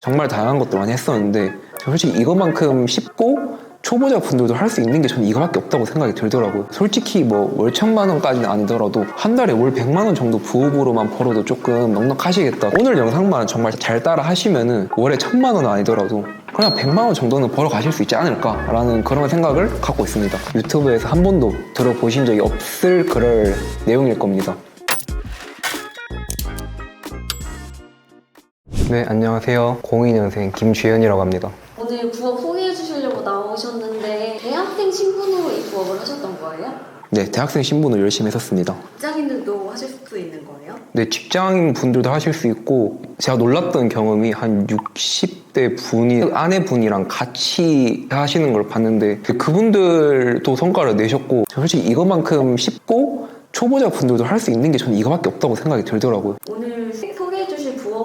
정말 다양한 것도 많이 했었는데 솔직히 이것만큼 쉽고 초보자 분들도 할 수 있는 게 저는 이거밖에 없다고 생각이 들더라고요. 솔직히 뭐 월 천만 원까지는 아니더라도 한 달에 월 100만 원 정도 부업으로만 벌어도 조금 넉넉하시겠다. 오늘 영상만 정말 잘 따라 하시면은 월에 천만 원은 아니더라도 그냥 100만 원 정도는 벌어 가실 수 있지 않을까라는 그런 생각을 갖고 있습니다. 유튜브에서 한 번도 들어보신 적이 없을 그럴 내용일 겁니다. 네, 안녕하세요. 02년생 김주현이라고 합니다. 오늘 부업 소개해 주시려고 나오셨는데 대학생 신분으로 이 부업을 하셨던 거예요? 네, 대학생 신분을 열심히 했었습니다. 직장인들도 하실 수 있는 거예요? 네, 직장인 분들도 하실 수 있고 제가 놀랐던 경험이 한 60대 분이 아내분이랑 같이 하시는 걸 봤는데 그분들도 성과를 내셨고 솔직히 이것만큼 쉽고 초보자 분들도 할 수 있는 게 저는 이거밖에 없다고 생각이 들더라고요. 오늘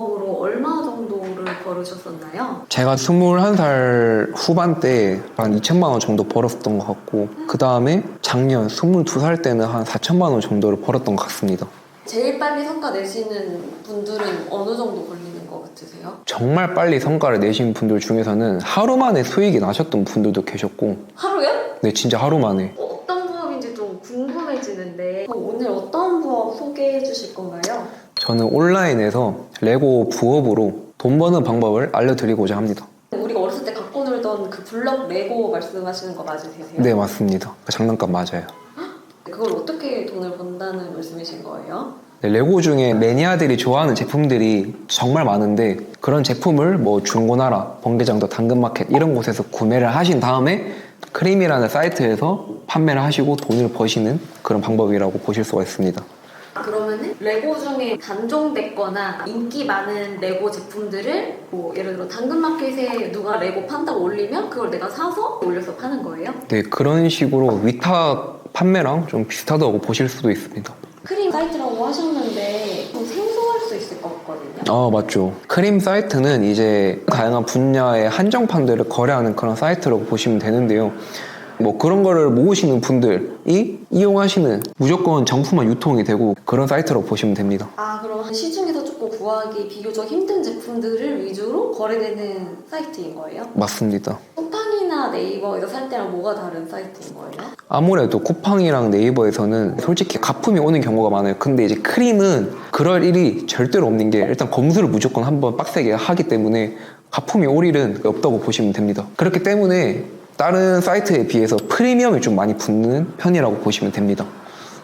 부업으로 얼마 정도를 벌으셨었나요? 제가 21살 후반 때 한 2천만 원 정도 벌었던 것 같고 그 다음에 작년 22살 때는 한 4천만 원 정도를 벌었던 것 같습니다. 제일 빨리 성과 내시는 분들은 어느 정도 걸리는 것 같으세요? 정말 빨리 성과를 내신 분들 중에서는 하루 만에 수익이 나셨던 분들도 계셨고 하루요? 네 진짜 하루 만에 어떤 부업인지 좀 궁금해지는데 오늘 어떤 부업 소개해 주실 건가요? 저는 온라인에서 레고 부업으로 돈 버는 방법을 알려드리고자 합니다. 우리가 어렸을 때 갖고 놀던 그 블럭 레고 말씀하시는 거 맞으세요? 네 맞습니다. 그 장난감 맞아요. 그걸 어떻게 돈을 번다는 말씀이신 거예요? 네, 레고 중에 매니아들이 좋아하는 제품들이 정말 많은데 그런 제품을 뭐 중고나라, 번개장터, 당근마켓 이런 곳에서 구매를 하신 다음에 크림이라는 사이트에서 판매를 하시고 돈을 버시는 그런 방법이라고 보실 수가 있습니다. 그러면은 레고 중에 단종됐거나 인기 많은 레고 제품들을 뭐 예를 들어 당근마켓에 누가 레고 판다고 올리면 그걸 내가 사서 올려서 파는 거예요? 네 그런 식으로 위탁 판매랑 좀 비슷하다고 보실 수도 있습니다. 크림 사이트라고 하셨는데 좀 생소할 수 있을 것 같거든요. 아 맞죠. 크림 사이트는 이제 다양한 분야의 한정판들을 거래하는 그런 사이트라고 보시면 되는데요. 뭐 그런 거를 모으시는 분들이 이용하시는 무조건 정품만 유통이 되고 그런 사이트라고 보시면 됩니다. 아 그럼 시중에서 조금 구하기 비교적 힘든 제품들을 위주로 거래되는 사이트인 거예요? 맞습니다. 쿠팡이나 네이버에서 살 때랑 뭐가 다른 사이트인 거예요? 아무래도 쿠팡이랑 네이버에서는 솔직히 가품이 오는 경우가 많아요. 근데 이제 크림은 그럴 일이 절대로 없는 게 일단 검수를 무조건 한번 빡세게 하기 때문에 가품이 올 일은 없다고 보시면 됩니다. 그렇기 때문에 다른 사이트에 비해서 프리미엄이 좀 많이 붙는 편이라고 보시면 됩니다.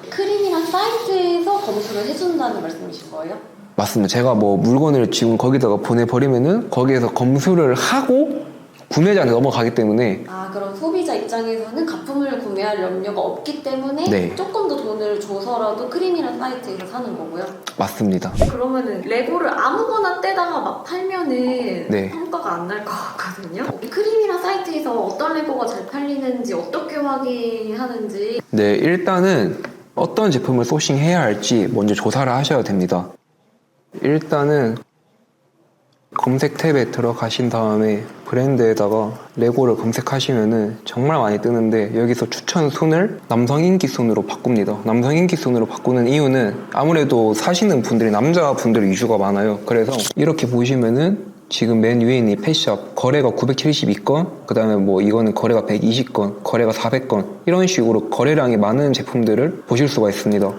크림이랑 사이트에서 검수를 해준다는 말씀이신 거예요? 맞습니다. 제가 뭐 물건을 지금 거기다가 보내버리면은 거기에서 검수를 하고 구매자한테 넘어가기 때문에 아 그럼 소비자 입장에서는 가품을 구매할 염려가 없기 때문에 네. 조금 더 돈을 줘서라도 크림이란 사이트에서 사는 거고요. 맞습니다. 그러면은 레고를 아무거나 떼다가 막 팔면은 네. 성과가 안 날 것 같거든요. 이 크림이란 사이트에서 어떤 레고가 잘 팔리는지 어떻게 확인하는지 네, 일단은 어떤 제품을 소싱해야 할지 먼저 조사를 하셔야 됩니다. 일단은 검색 탭에 들어가신 다음에 브랜드에다가 레고를 검색하시면은 정말 많이 뜨는데 여기서 추천 순을 남성 인기 순으로 바꿉니다. 남성 인기 순으로 바꾸는 이유는 아무래도 사시는 분들이 남자분들 위주가 많아요. 그래서 이렇게 보시면은 지금 맨 위에 있는 이 펫샵 거래가 972건 그 다음에 뭐 이거는 거래가 120건 거래가 400건 이런 식으로 거래량이 많은 제품들을 보실 수가 있습니다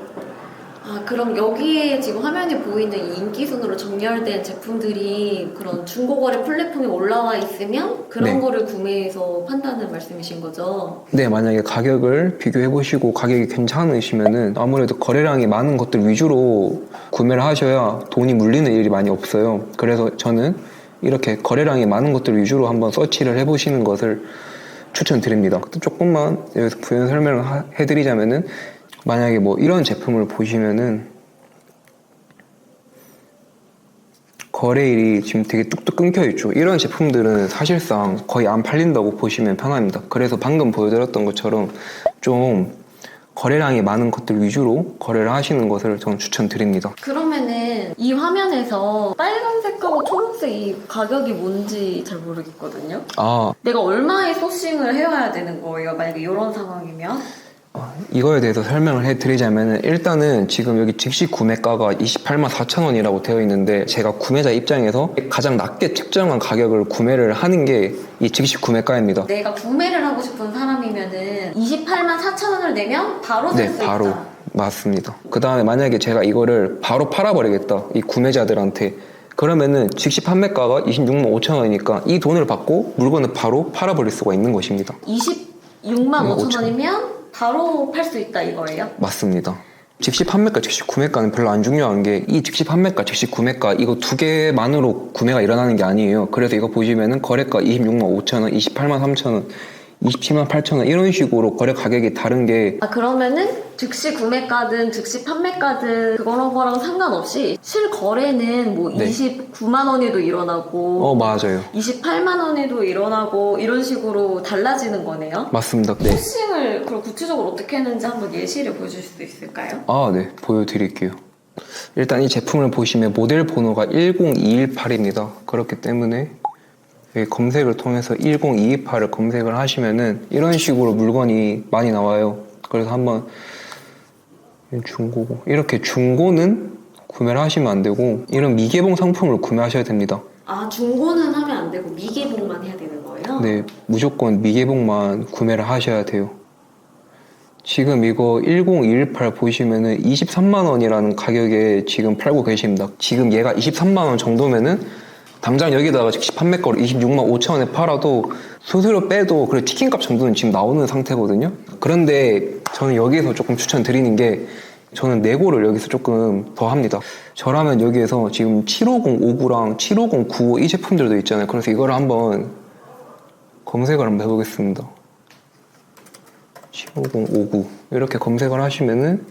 아 그럼 여기에 지금 화면에 보이는 이 인기 순으로 정렬된 제품들이 그런 중고거래 플랫폼에 올라와 있으면 그런 네. 거를 구매해서 판다는 말씀이신 거죠? 네 만약에 가격을 비교해 보시고 가격이 괜찮으시면은 아무래도 거래량이 많은 것들 위주로 구매를 하셔야 돈이 물리는 일이 많이 없어요 그래서 저는 이렇게 거래량이 많은 것들 위주로 한번 서치를 해 보시는 것을 추천드립니다. 조금만 여기서 부연 설명을 하- 해드리자면은 만약에 뭐 이런 제품을 보시면은 거래일이 지금 되게 뚝뚝 끊겨 있죠. 이런 제품들은 사실상 거의 안 팔린다고 보시면 편합니다. 그래서 방금 보여드렸던 것처럼 좀 거래량이 많은 것들 위주로 거래를 하시는 것을 저는 추천드립니다. 그러면은 이 화면에서 빨간색하고 초록색 이 가격이 뭔지 잘 모르겠거든요. 아, 내가 얼마에 소싱을 해와야 되는 거예요? 만약에 이런 상황이면? 이거에 대해서 설명을 해드리자면 일단은 지금 여기 즉시 구매가가 28만 4천 원이라고 되어 있는데 제가 구매자 입장에서 가장 낮게 측정한 가격을 구매를 하는 게 이 즉시 구매가입니다. 내가 구매를 하고 싶은 사람이면은 28만 4천 원을 내면 바로 살 수 네, 바로 있다. 맞습니다. 그 다음에 만약에 제가 이거를 바로 팔아버리겠다 이 구매자들한테 그러면은 즉시 판매가가 26만 5천 원이니까 이 돈을 받고 물건을 바로 팔아버릴 수가 있는 것입니다. 26만 5천 5천. 원이면 바로 팔 수 있다 이거예요? 맞습니다. 즉시 판매가, 즉시 구매가는 별로 안 중요한 게 이 즉시 판매가, 즉시 구매가 이거 두 개만으로 구매가 일어나는 게 아니에요. 그래서 이거 보시면은 거래가 26만 5천 원, 28만 3천 원, 27만 8천 원 이런 식으로 거래 가격이 다른 게 아 그러면은 즉시 구매가든 즉시 판매가든 그거랑 거랑 상관없이 실거래는 뭐 네. 29만 원에도 일어나고 어, 맞아요. 28만 원에도 일어나고 이런 식으로 달라지는 거네요. 맞습니다. 네. 소싱을 그럼 구체적으로 어떻게 했는지 한번 예시를 보여주실 수 있을까요? 아, 네. 보여드릴게요. 일단 이 제품을 보시면 모델 번호가 10218입니다. 그렇기 때문에 여기 검색을 통해서 10228을 검색을 하시면은 이런 식으로 물건이 많이 나와요. 그래서 한번 중고고 이렇게 중고는 구매를 하시면 안 되고 이런 미개봉 상품을 구매하셔야 됩니다. 아 중고는 하면 안 되고 미개봉만 해야 되는 거예요? 네, 무조건 미개봉만 구매를 하셔야 돼요. 지금 이거 10218 보시면은 23만 원이라는 가격에 지금 팔고 계십니다. 지금 얘가 23만 원 정도면은 당장 여기다가 즉시 판매가로 26만 5천 원에 팔아도 수수료 빼도 그래 치킨값 정도는 지금 나오는 상태거든요. 그런데 저는 여기에서 조금 추천드리는 게 저는 내고를 여기서 조금 더 합니다. 저라면 여기에서 지금 75059랑 75095 이 제품들도 있잖아요. 그래서 이거를 한번 검색을 한번 해보겠습니다. 75059 이렇게 검색을 하시면은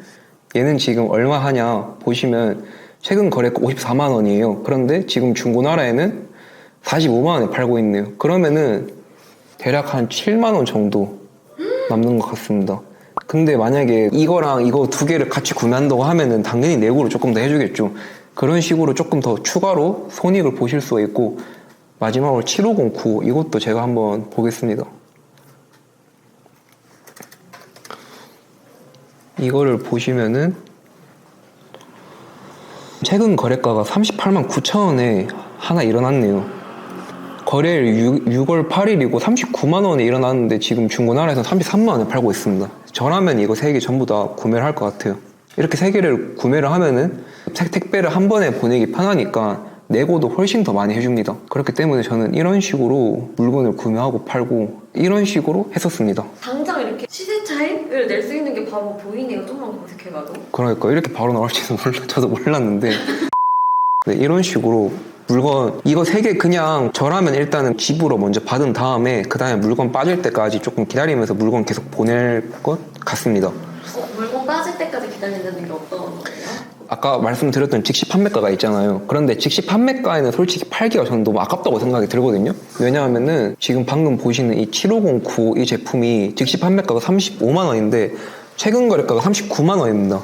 얘는 지금 얼마 하냐 보시면 최근 거래가 54만 원이에요. 그런데 지금 중고나라에는 45만 원에 팔고 있네요. 그러면은 대략 한 7만 원 정도 남는 것 같습니다. 근데 만약에 이거랑 이거 두 개를 같이 구매한다고 하면은 당연히 내고를 조금 더 해주겠죠. 그런 식으로 조금 더 추가로 손익을 보실 수가 있고 마지막으로 75095 이것도 제가 한번 보겠습니다. 이거를 보시면은 최근 거래가가 38만 9천 원에 하나 일어났네요. 거래일 6, 월 8일이고 39만 원에 일어났는데 지금 중고나라에서 33만 원에 팔고 있습니다. 저라면 이거 세 개 전부 다 구매를 할 것 같아요. 이렇게 세 개를 구매를 하면은 색- 택배를 한 번에 보내기 편하니까 내고도 훨씬 더 많이 해줍니다. 그렇기 때문에 저는 이런 식으로 물건을 구매하고 팔고 이런 식으로 했었습니다. 당장 차익을 낼수 있는 게 바로 보이네요. 조금만 검색해봐도. 그러니까 이렇게 바로 나올지도 몰라 저도 몰랐는데 네, 이런 식으로 물건 이거 세 개 그냥 저라면 일단은 집으로 먼저 받은 다음에 그 다음에 물건 빠질 때까지 조금 기다리면서 물건 계속 보낼 것 같습니다. 어, 물건 빠질 때까지 기다린다는 게 어떤 거예요? 아까 말씀드렸던 즉시 판매가가 있잖아요. 그런데 즉시 판매가에는 솔직히 팔기가 저는 너무 아깝다고 생각이 들거든요. 왜냐하면은 지금 방금 보시는 이 75095이 제품이 즉시 판매가가 35만 원인데 최근 거래가가 39만 원입니다.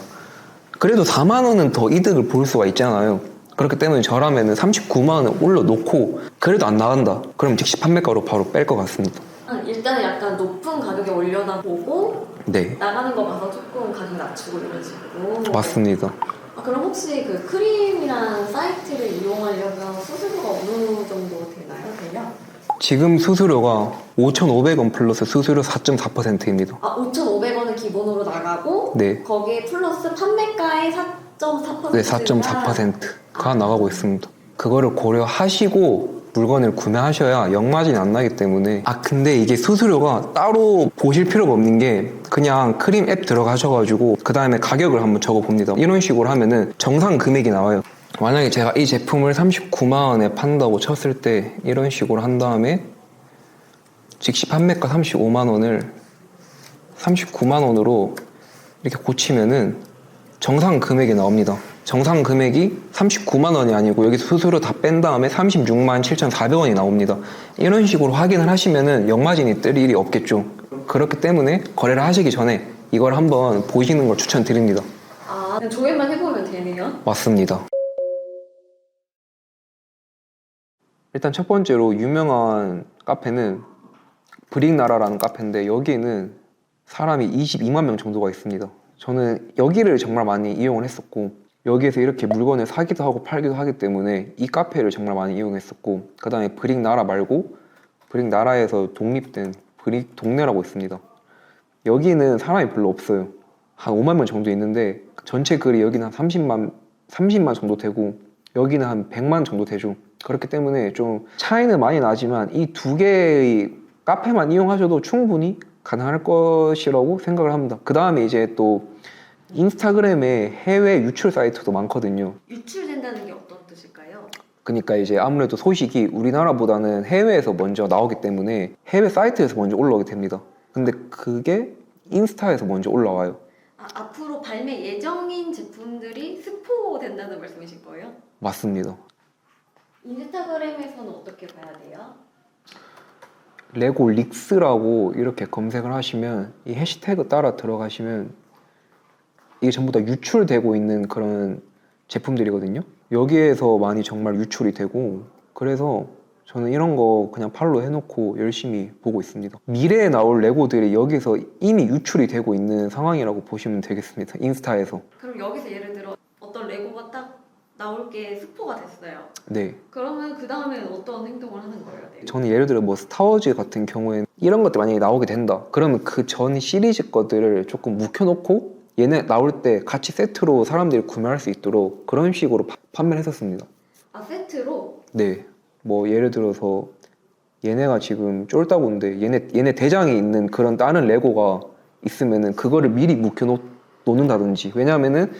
그래도 4만 원은 더 이득을 볼 수가 있잖아요. 그렇기 때문에 저라면은 39만 원을 올려놓고 그래도 안 나간다. 그럼 즉시 판매가로 바로 뺄 것 같습니다. 아, 일단은 약간 높은 가격에 올려다 보고 네, 나가는 거 봐서 조금 가격 낮추고 이런 식으로. 맞습니다. 아, 그럼 혹시 그 크림이란 사이트를 이용하려면 수수료가 어느 정도 되나요? 대략? 지금 수수료가 5,500원 플러스 수수료 4.4%입니다. 아, 5,500원은 기본으로 나가고 네. 거기에 플러스 판매가의 4.4%가 네, 4.4%가 나가고 있습니다. 그거를 고려하시고 물건을 구매하셔야 역마진이 안 나기 때문에 아 근데 이게 수수료가 따로 보실 필요가 없는 게 그냥 크림 앱 들어가셔가지고 그 다음에 가격을 한번 적어봅니다. 이런 식으로 하면은 정상 금액이 나와요. 만약에 제가 이 제품을 39만 원에 판다고 쳤을 때 이런 식으로 한 다음에 즉시 판매가 35만 원을 39만 원으로 이렇게 고치면은 정상 금액이 나옵니다. 정상 금액이 39만 원이 아니고 여기서 수수료 다 뺀 다음에 36만 7,400원이 나옵니다. 이런 식으로 확인을 하시면은 역마진이 뜰 일이 없겠죠. 그렇기 때문에 거래를 하시기 전에 이걸 한번 보시는 걸 추천드립니다. 아, 그냥 조회만 해보면 되네요. 맞습니다. 일단 첫 번째로 유명한 카페는 브릭나라라는 카페인데 여기는 사람이 22만 명 정도가 있습니다. 저는 여기를 정말 많이 이용을 했었고 여기에서 이렇게 물건을 사기도 하고 팔기도 하기 때문에 이 카페를 정말 많이 이용했었고 그 다음에 브릭 나라 말고 브릭 나라에서 독립된 브릭 동네라고 있습니다. 여기는 사람이 별로 없어요. 한 5만 명 정도 있는데 전체 글이 여기는 한 30만 30만 정도 되고 여기는 한 100만 정도 되죠. 그렇기 때문에 좀 차이는 많이 나지만 이 두 개의 카페만 이용하셔도 충분히 가능할 것이라고 생각을 합니다. 그 다음에 이제 또 인스타그램에 해외 유출 사이트도 많거든요. 유출된다는 게 어떤 뜻일까요? 그러니까 이제 아무래도 소식이 우리나라보다는 해외에서 먼저 나오기 때문에 해외 사이트에서 먼저 올라오게 됩니다. 근데 그게 인스타에서 먼저 올라와요. 아, 앞으로 발매 예정인 제품들이 스포된다는 말씀이신 거예요? 맞습니다. 인스타그램에서는 어떻게 봐야 돼요? 레고 릭스라고 이렇게 검색을 하시면 이 해시태그 따라 들어가시면 이게 전부 다 유출되고 있는 그런 제품들이거든요. 여기에서 많이 정말 유출이 되고 그래서 저는 이런 거 그냥 팔로 해놓고 열심히 보고 있습니다. 미래에 나올 레고들이 여기서 이미 유출이 되고 있는 상황이라고 보시면 되겠습니다. 인스타에서. 그럼 여기서 예를 들어 어떤 레고가 딱 나올 게 스포가 됐어요. 네. 그러면 그 다음에는 어떤 행동을 하는 거예요? 네. 저는 예를 들어 뭐 스타워즈 같은 경우에는 이런 것들 만약에 나오게 된다. 그러면 그 전 시리즈 것들을 조금 묵혀놓고 얘네 나올 때 같이 세트로 사람들이 구매할 수 있도록 그런 식으로 파- 판매를 했었습니다. 아 세트로? 네. 뭐 예를 들어서 얘네가 지금 쫄다본데 얘네 얘네 대장이 있는 그런 다른 레고가 있으면은 그거를 미리 묵혀 놓는다든지 왜냐하면은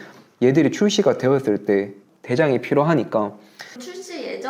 얘들이 출시가 되었을 때 대장이 필요하니까 출시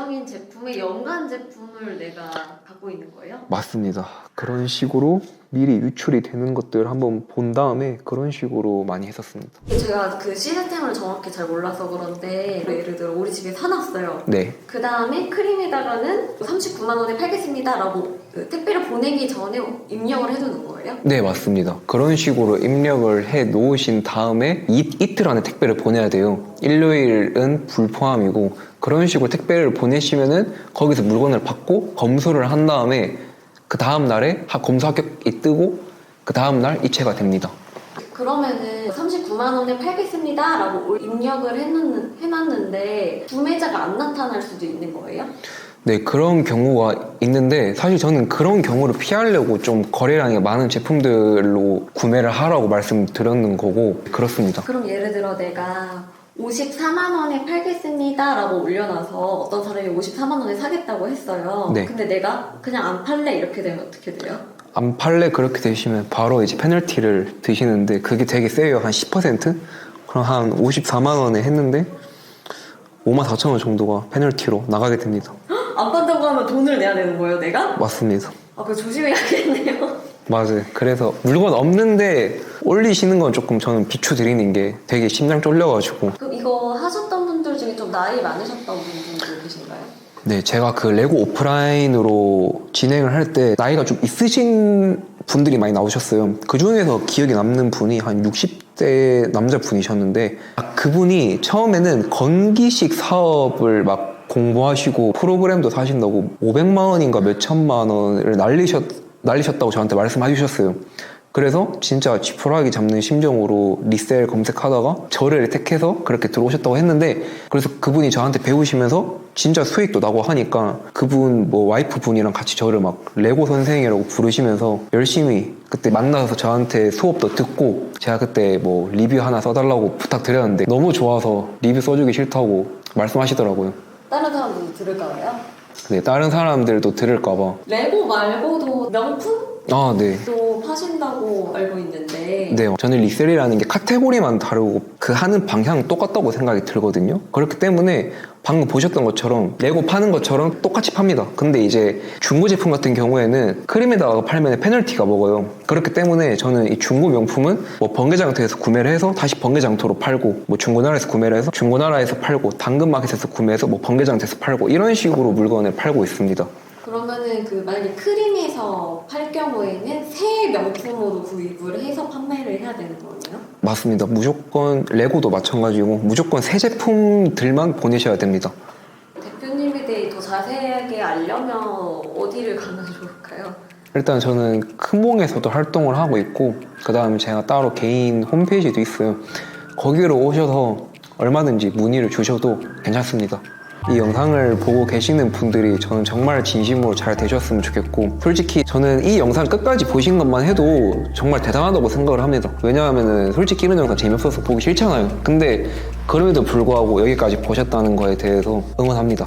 예정인 제품의 연관 제품을 내가 갖고 있는 거예요? 맞습니다. 그런 식으로 미리 유출이 되는 것들 한번 본 다음에 그런 식으로 많이 했었습니다. 제가 그 시스템을 정확히 잘 몰라서 그런데 예를 들어 우리 집에 사놨어요. 네, 그 다음에 크림에다가는 39만 원에 팔겠습니다라고 그 택배를 보내기 전에 입력을 해두는 거예요? 네 맞습니다. 그런 식으로 입력을 해 놓으신 다음에 이, 이틀 안에 택배를 보내야 돼요. 일요일은 불포함이고 그런 식으로 택배를 보내시면은 거기서 물건을 받고 검수를 한 다음에 그 다음 날에 하- 검수 합격이 뜨고 그 다음 날 이체가 됩니다. 그러면은 39만 원에 팔겠습니다라고 입력을 해놓는, 해놨는데 구매자가 안 나타날 수도 있는 거예요? 네, 그런 경우가 있는데 사실 저는 그런 경우를 피하려고 좀 거래량이 많은 제품들로 구매를 하라고 말씀드렸는 거고 그렇습니다. 그럼 예를 들어 내가 54만 원에 팔겠습니다 라고 올려놔서 어떤 사람이 54만 원에 사겠다고 했어요. 네. 근데 내가 그냥 안 팔래 이렇게 되면 어떻게 돼요? 안 팔래 그렇게 되시면 바로 이제 페널티를 드시는데 그게 되게 세요. 한 10%? 그럼 한 54만 원에 했는데 5만 4천 원 정도가 페널티로 나가게 됩니다. 안 판다고 하면 돈을 내야 되는 거예요, 내가? 맞습니다. 아, 그거 조심해야겠네요. 맞아요. 그래서 물건 없는데 올리시는 건 조금 저는 비추드리는 게 되게 심장 쫄려가지고 그럼 이거 하셨던 분들 중에 좀 나이 많으셨던 분들 계신가요? 네, 제가 그 레고 오프라인으로 진행을 할 때 나이가 좀 있으신 분들이 많이 나오셨어요. 그 중에서 기억에 남는 분이 한 60대 남자분이셨는데 아, 그분이 처음에는 건기식 사업을 막 공부하시고 프로그램도 사신다고 500만 원인가 몇 천만 원을 날리셨, 날리셨다고 저한테 말씀해 주셨어요. 그래서 진짜 지푸라기 잡는 심정으로 리셀 검색하다가 저를 택해서 그렇게 들어오셨다고 했는데 그래서 그분이 저한테 배우시면서 진짜 수익도 나고 하니까 그분 뭐 와이프 분이랑 같이 저를 막 레고 선생이라고 부르시면서 열심히 그때 만나서 저한테 수업도 듣고 제가 그때 뭐 리뷰 하나 써달라고 부탁드렸는데 너무 좋아서 리뷰 써주기 싫다고 말씀하시더라고요. 다른 사람들도 들을까봐요? 근데 다른 사람들도 들을까봐 레고 말고도 명품? 아 네. 도 파신다고 알고 있는데 네, 저는 리셀이라는 게 카테고리만 다르고 그 하는 방향 똑같다고 생각이 들거든요. 그렇기 때문에 방금 보셨던 것처럼 레고 파는 것처럼 똑같이 팝니다. 근데 이제 중고 제품 같은 경우에는 크림에다가 팔면 페널티가 먹어요. 그렇기 때문에 저는 이 중고 명품은 뭐 번개장터에서 구매를 해서 다시 번개장터로 팔고 뭐 중고나라에서 구매를 해서 중고나라에서 팔고 당근마켓에서 구매해서 뭐 번개장터에서 팔고 이런 식으로 물건을 팔고 있습니다. 그러면은 그 만약에 크림에서 팔 경우에는 새 명품으로 구입을 해서 판매를 해야 되는 거예요? 맞습니다. 무조건 레고도 마찬가지고 무조건 새 제품들만 보내셔야 됩니다. 대표님에 대해 더 자세하게 알려면 어디를 가면 좋을까요? 일단 저는 큰몽에서도 활동을 하고 있고 그 다음에 제가 따로 개인 홈페이지도 있어요. 거기로 오셔서 얼마든지 문의를 주셔도 괜찮습니다. 이 영상을 보고 계시는 분들이 저는 정말 진심으로 잘 되셨으면 좋겠고 솔직히 저는 이 영상 끝까지 보신 것만 해도 정말 대단하다고 생각을 합니다. 왜냐하면 솔직히 이런 영상 재미없어서 보기 싫잖아요. 근데 그럼에도 불구하고 여기까지 보셨다는 거에 대해서 응원합니다.